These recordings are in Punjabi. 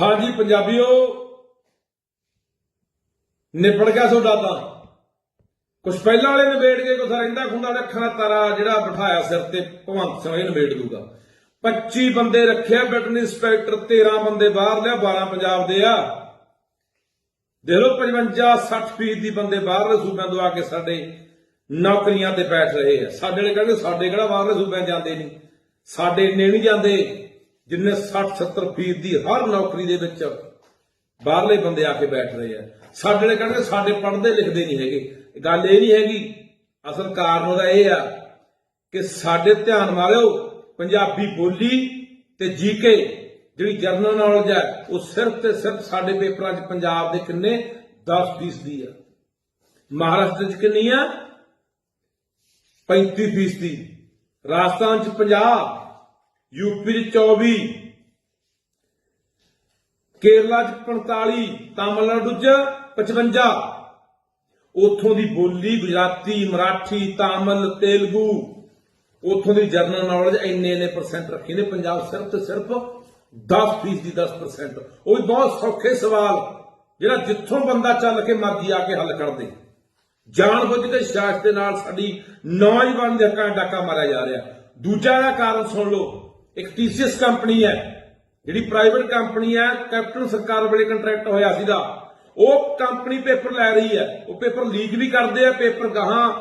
ਹਾਂਜੀ, ਪੰਜਾਬੀਓ ਨਿਪੜ ਗਿਆ ਤੁਹਾਡਾ ਤਾਂ। ਕੁਛ ਪਹਿਲਾਂ ਵਾਲੇ ਨਿਬੇੜ ਕੇ, ਕੁਛ ਰਹਿੰਦਾ ਖੁੰਦਾ ਰੱਖਣਾ ਤਾਰਾ, ਜਿਹੜਾ ਬਿਠਾਇਆ ਸਿਰ ਤੇ, ਭਗਵੰਤ ਸਿੰਘ ਇਹ ਨਿਬੇੜ ਦੂਗਾ। 25 ਬੰਦੇ ਰੱਖਿਆ, ਬਟਨ ਇੰਸਪੈਕਟਰ 13 ਬੰਦੇ ਬਾਹਰ ਲਿਆ 12 ਪੰਜਾਬ ਦੇ ਆ। ਦੇਖ ਲਓ 55 60 ਫੀਸਦੀ ਦੀ ਬੰਦੇ ਬਾਹਰਲੇ ਸੂਬਿਆਂ ਤੋਂ ਆ ਕੇ ਸਾਡੇ ਨੌਕਰੀਆਂ ਤੇ ਬੈਠ ਰਹੇ ਆ। ਸਾਡੇ ਵਾਲੇ ਕਹਿੰਦੇ ਸਾਡੇ ਕਿਹੜਾ ਬਾਹਰਲੇ ਸੂਬਿਆਂ ਜਾਂਦੇ ਨਹੀਂ? ਸਾਡੇ ਇੰਨੇ ਨਹੀਂ ਜਾਂਦੇ। ਜਿੰਨੇ 60 70 ਫੀਸਦੀ ਦੀ ਹਰ ਨੌਕਰੀ ਦੇ ਵਿੱਚ ਬਾਹਰਲੇ ਬੰਦੇ ਆ ਕੇ ਬੈਠ ਰਹੇ ਆ। ਸਾਡੇ ਵਾਲੇ ਕਹਿੰਦੇ ਸਾਡੇ ਪੜ੍ਹਦੇ ਲਿਖਦੇ ਨਹੀਂ ਹੈਗੇ। ਗੱਲ ਇਹ ਨਹੀਂ ਹੈਗੀ, ਅਸਲ ਕਾਰਨ ਉਹਦਾ ਇਹ ਆ ਕਿ ਸਾਡੇ ਧਿਆਨ ਮਾਰਿਓ, ਪੰਜਾਬੀ ਬੋਲੀ ਤੇ ਜੀਕੇ ਜਿਹੜੀ ਜਰਨਲ ਨੌਲੇਜ ਹੈ ਉਹ ਸਿਰਫ ਤੇ ਸਿਰਫ ਸਾਡੇ ਪੇਪਰਾਂ 'ਚ ਪੰਜਾਬ ਦੇ ਕਿੰਨੇ? 10% ਦੀ ਆ। ਮਹਾਰਾਸ਼ਟਰ 'ਚ ਕਿੰਨੀ ਆ? 35% ਦੀ ਰਾਜਸਥਾਨ 'ਚ 50 ਯੂਪੀ 'ਚ 24 ਕੇਰਲਾ 'ਚ 45 ਤਾਮਿਲਨਾਡੂ 'ਚ 55 ਉਥੋਂ ਦੀ ਬੋਲੀ ਗੁਜਰਾਤੀ, ਮਰਾਠੀ, ਤਾਮਿਲ, ਤੇਲਗੂ। ਉਥੋਂ ਦੀ ਜਰਨਲ ਨੌਲੇਜ ਇੰਨੇ ਇੰਨੇ ਪਰਸੈਂਟ ਰੱਖੀ ਨੇ, ਪੰਜਾਬ ਸਿਰਫ ਤੇ ਸਿਰਫ 10% ਦੀ 10% ਉਹ ਵੀ ਬਹੁਤ ਸੌਖੇ ਸਵਾਲ, ਜਿਹੜਾ ਜਿੱਥੋਂ ਬੰਦਾ ਚੱਲ ਕੇ ਮਰਜ਼ੀ ਆ ਕੇ ਹੱਲ ਕਰ ਦੇ। ਜਾਣ ਬੁੱਝ ਕੇ ਸ਼ਾਸਤ ਦੇ ਨਾਲ ਸਾਡੀ ਨੌਜਵਾਨ ਦੇ ਹੱਕਾਂ 'ਚ ਡਾਕਾ ਮਾਰਿਆ ਜਾ ਰਿਹਾ। ਦੂਜਾ ਕਾਰਨ ਸੁਣ ਲਓ। ਇੱਕ ਟੀਸੀਐਸ ਕੰਪਨੀ ਹੈ, ਜਿਹੜੀ ਪ੍ਰਾਈਵੇਟ ਕੰਪਨੀ ਹੈ, ਕੈਪਟਨ ਸਰਕਾਰ ਵੇਲੇ ਕੰਟਰੈਕਟ ਹੋਇਆ ਸੀਗਾ। ਉਹ ਕੰਪਨੀ ਪੇਪਰ ਲੈ ਰਹੀ ਹੈ। ਉਹ ਪੇਪਰ ਲੀਕ ਵੀ ਕਰਦੇ ਆ, ਪੇਪਰ ਗਾਹਾਂ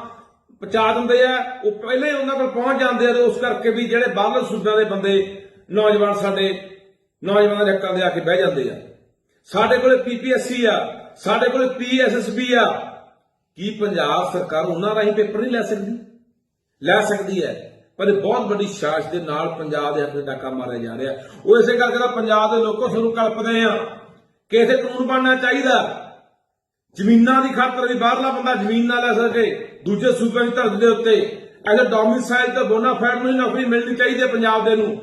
ਪਹੁੰਚਾ ਦਿੰਦੇ ਆ। ਉਹ ਪਹਿਲੇ ਉਹਨਾਂ ਕੋਲ ਪਹੁੰਚ ਜਾਂਦੇ ਆ ਤੇ ਉਸ ਕਰਕੇ ਵੀ ਜਿਹੜੇ ਬਾਹਰਲੇ ਸੂਬਿਆਂ ਦੇ ਬੰਦੇ ਨੌਜਵਾਨ ਸਾਡੇ, ਨੌਜਵਾਨਾਂ ਦੇ ਹੱਕਾਂ ਦੇ ਆ ਕੇ ਬਹਿ ਜਾਂਦੇ ਆ। ਸਾਡੇ ਕੋਲੇ ਪੀਪੀਐਸਸੀ ਆ, ਸਾਡੇ ਕੋਲੇ ਪੀਐਸਐਸਬੀ ਆ। ਕੀ ਪੰਜਾਬ ਸਰਕਾਰ ਉਹਨਾਂ ਰਾਹੀਂ ਪੇਪਰ ਨਹੀਂ ਲੈ ਸਕਦੀ? ਲੈ ਸਕਦੀ ਹੈ। ਪਰ ਇਹ ਬਹੁਤ ਵੱਡੀ ਸਾਜ਼ਿਸ਼ ਦੇ ਨਾਲ ਪੰਜਾਬ ਦੇ ਹੱਥ ਡਾਕਾ ਮਾਰਿਆ ਜਾ ਰਿਹਾ। ਉਹ ਇਸੇ ਕਰਕੇ ਤਾਂ ਪੰਜਾਬ ਦੇ ਲੋਕੋ ਸਾਨੂੰ ਕਲਪਦੇ ਆ ਕਿ ਇਥੇ ਕਾਨੂੰਨ ਬਣਨਾ ਚਾਹੀਦਾ। ਜ਼ਮੀਨਾਂ ਦੀ ਖਾਤਰ ਵੀ ਬਾਹਰਲਾ ਬੰਦਾ ਜ਼ਮੀਨ ਨਾ ਲੈ ਸਕੇ, ਦੂਜੇ ਸੂਬਿਆਂ ਦੀ ਧਰਤੀ ਦੇ ਉੱਤੇ। ਐਜ਼ ਡੋਮਿਸਾਈਲ ਤੇ ਬੋਨਾਫਾਈਡ ਨੂੰ ਨੌਕਰੀ ਮਿਲਣੀ ਚਾਹੀਦੀ ਹੈ ਪੰਜਾਬ ਦੇ ਨੂੰ।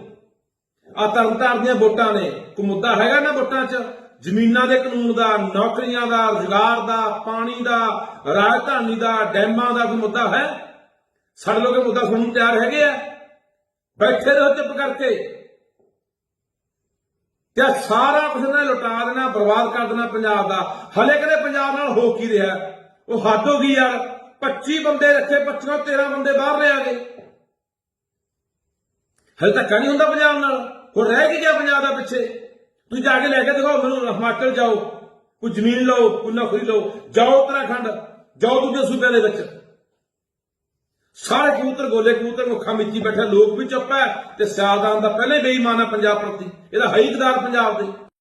ਆ ਤਰਨਤਾਰ ਦੀਆਂ ਵੋਟਾਂ ਨੇ। ਕੋਈ ਮੁੱਦਾ ਹੈਗਾ ਨਾ ਵੋਟਾਂ 'ਚ? ਜ਼ਮੀਨਾਂ ਦੇ ਕਾਨੂੰਨ ਦਾ, ਨੌਕਰੀਆਂ ਦਾ, ਰੁਜ਼ਗਾਰ ਦਾ, ਪਾਣੀ ਦਾ, ਰਾਜਧਾਨੀ ਦਾ, ਡੈਮਾਂ ਦਾ ਕੋਈ ਮੁੱਦਾ ਹੈ? ਸਾਡੇ ਲੋਕ ਮੁੱਦਾ ਸੁਣਨ ਨੂੰ ਤਿਆਰ ਹੈਗੇ ਆ। ਬੈਠੇ ਰਹੋ ਚੁੱਪ ਕਰਕੇ। ਤੇ ਸਾਰਾ ਕੁਝ ਨੇ ਲੁਟਾ ਦੇਣਾ, ਬਰਬਾਦ ਕਰ ਦੇਣਾ ਪੰਜਾਬ ਦਾ। ਹਲੇ ਕਦੇ ਪੰਜਾਬ ਨਾਲ ਹੋ ਕੀ ਰਿਹਾ? ਉਹ ਹੱਦ ਹੋ ਗਈ ਯਾਰ। 25 ਬੰਦੇ ਰੱਖੇ 25 13 ਬੰਦੇ ਬਾਹਰ ਲੈ ਆ ਗਏ। ਹਲੇ ਤੱਕ ਨਹੀਂ ਹੁੰਦਾ ਪੰਜਾਬ ਨਾਲ। ਹੋਰ ਰਹਿ ਕੀ ਗਿਆ ਪੰਜਾਬ ਦਾ ਪਿੱਛੇ? ਤੁਸੀਂ ਜਾ ਕੇ ਲੈ ਕੇ ਦਿਖਾਓ ਮੈਨੂੰ, ਹਿਮਾਚਲ ਜਾਓ। ਕੋਈ ਜ਼ਮੀਨ ਲਓ, ਕੋਈ ਨੌਕਰੀ ਲਓ। ਜਾਓ ਉੱਤਰਾਖੰਡ, ਜਾਓ ਦੂਜੇ ਸੂਬਿਆਂ ਦੇ ਵਿੱਚ। ਸਾਰੇ ਕਬੂਤਰ ਗੋਲੇ, ਕਬੂਤਰ ਮੁੱਖਾਂ ਵਿੱਚ ਹੀ ਬੈਠੇ, ਲੋਕ ਵੀ ਚੁੱਪ ਹੈ ਤੇ ਸਿਆਲਦਾਨ ਦਾ ਪਹਿਲੇ ਬੇਈਮਾਨ ਹੈ ਪੰਜਾਬ ਪ੍ਰਤੀ। ਇਹਦਾ ਹਈਕਦਾਰ ਪੰਜਾਬ ਦੇ।